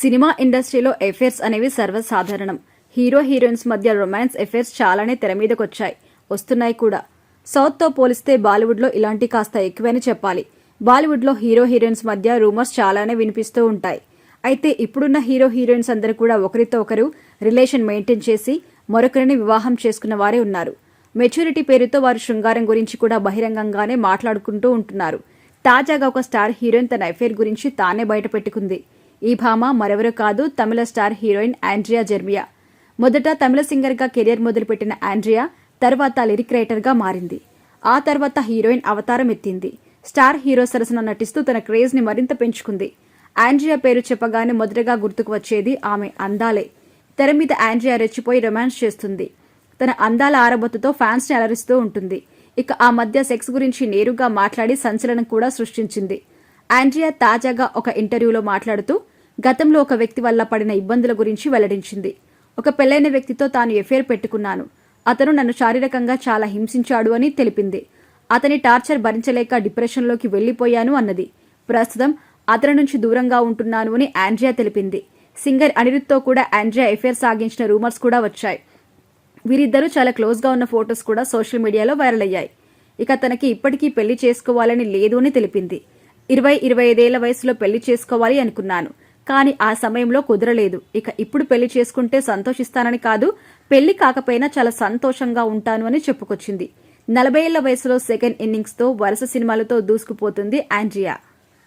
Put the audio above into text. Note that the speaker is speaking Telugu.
సినిమా ఇండస్ట్రీలో ఎఫైర్స్ అనేవి సర్వసాధారణం. హీరో హీరోయిన్స్ మధ్య రొమాన్స్ ఎఫైర్స్ చాలానే తెర మీదకొచ్చాయి. వస్తున్నాయి కూడా. సౌత్తో పోలిస్తే బాలీవుడ్లో ఇలాంటి కాస్త ఎక్కువని చెప్పాలి. బాలీవుడ్లో హీరో హీరోయిన్స్ మధ్య రూమర్స్ చాలానే వినిపిస్తూ ఉంటాయి. అయితే ఇప్పుడున్న హీరో హీరోయిన్స్ అందరూ కూడా ఒకరితో ఒకరు రిలేషన్ మెయింటైన్ చేసి మరొకరిని వివాహం చేసుకున్న వారే ఉన్నారు. మెచ్యూరిటీ పేరుతో వారు శృంగారం గురించి కూడా బహిరంగంగానే మాట్లాడుకుంటూ ఉంటున్నారు. తాజాగా ఒక స్టార్ హీరోయిన్ తన అఫైర్ గురించి తానే బయటపెట్టుకుంది. ఈ భామ మరెవరూ కాదు తమిళ స్టార్ హీరోయిన్ ఆండ్రియా జెర్మియా. మొదట తమిళ సింగర్గా కెరియర్ మొదలుపెట్టిన ఆండ్రియా తర్వాత లిరిక్ రైటర్గా మారింది. ఆ తర్వాత హీరోయిన్ అవతారం ఎత్తింది. స్టార్ హీరో సరసన నటిస్తూ తన క్రేజ్ని మరింత పెంచుకుంది. ఆండ్రియా పేరు చెప్పగానే మొదటగా గుర్తుకు వచ్చేది ఆమె అందాలే. తెర మీద ఆండ్రియా రెచ్చిపోయి రొమాన్స్ చేస్తుంది. తన అందాల ఆరబత్తుతో ఫ్యాన్స్ని అలరిస్తూ ఉంటుంది. ఇక ఆ మధ్య సెక్స్ గురించి నేరుగా మాట్లాడి సంచలనం కూడా సృష్టించింది. ఆండ్రియా తాజాగా ఒక ఇంటర్వ్యూలో మాట్లాడుతూ గతంలో ఒక వ్యక్తి వల్ల పడిన ఇబ్బందుల గురించి వెల్లడించింది. ఒక పెళ్ళైన వ్యక్తితో తాను ఎఫైర్ పెట్టుకున్నాను. అతను నన్ను శారీరకంగా చాలా హింసించాడు అని తెలిపింది. అతని టార్చర్ భరించలేక డిప్రెషన్లోకి వెళ్ళిపోయాను అన్నది. ప్రస్తుతం అతని నుంచి దూరంగా ఉంటున్నాను అని ఆండ్రియా తెలిపింది. సింగర్ అనిరుత్తో కూడా ఆండ్రియా ఎఫైర్ సాగించిన రూమర్స్ కూడా వచ్చాయి. వీరిద్దరూ చాలా క్లోజ్గా ఉన్న ఫొటోస్ కూడా సోషల్ మీడియాలో వైరల్ అయ్యాయి. ఇక తనకి ఇప్పటికీ పెళ్ళి చేసుకోవాలని లేదు అని తెలిపింది. ఇరవై ఇరవై ఐదేళ్ళ వయసులో పెళ్ళి చేసుకోవాలి అనుకున్నాను. కానీ ఆ సమయంలో కుదరలేదు. ఇక ఇప్పుడు పెళ్ళి చేసుకుంటే సంతోషిస్తానని కాదు పెళ్ళి కాకపోయినా చాలా సంతోషంగా ఉంటాను అని చెప్పుకొచ్చింది. నలభై ఏళ్ళ వయసులో సెకండ్ ఇన్నింగ్స్తో వరుస సినిమాలతో దూసుకుపోతుంది ఆండ్రియా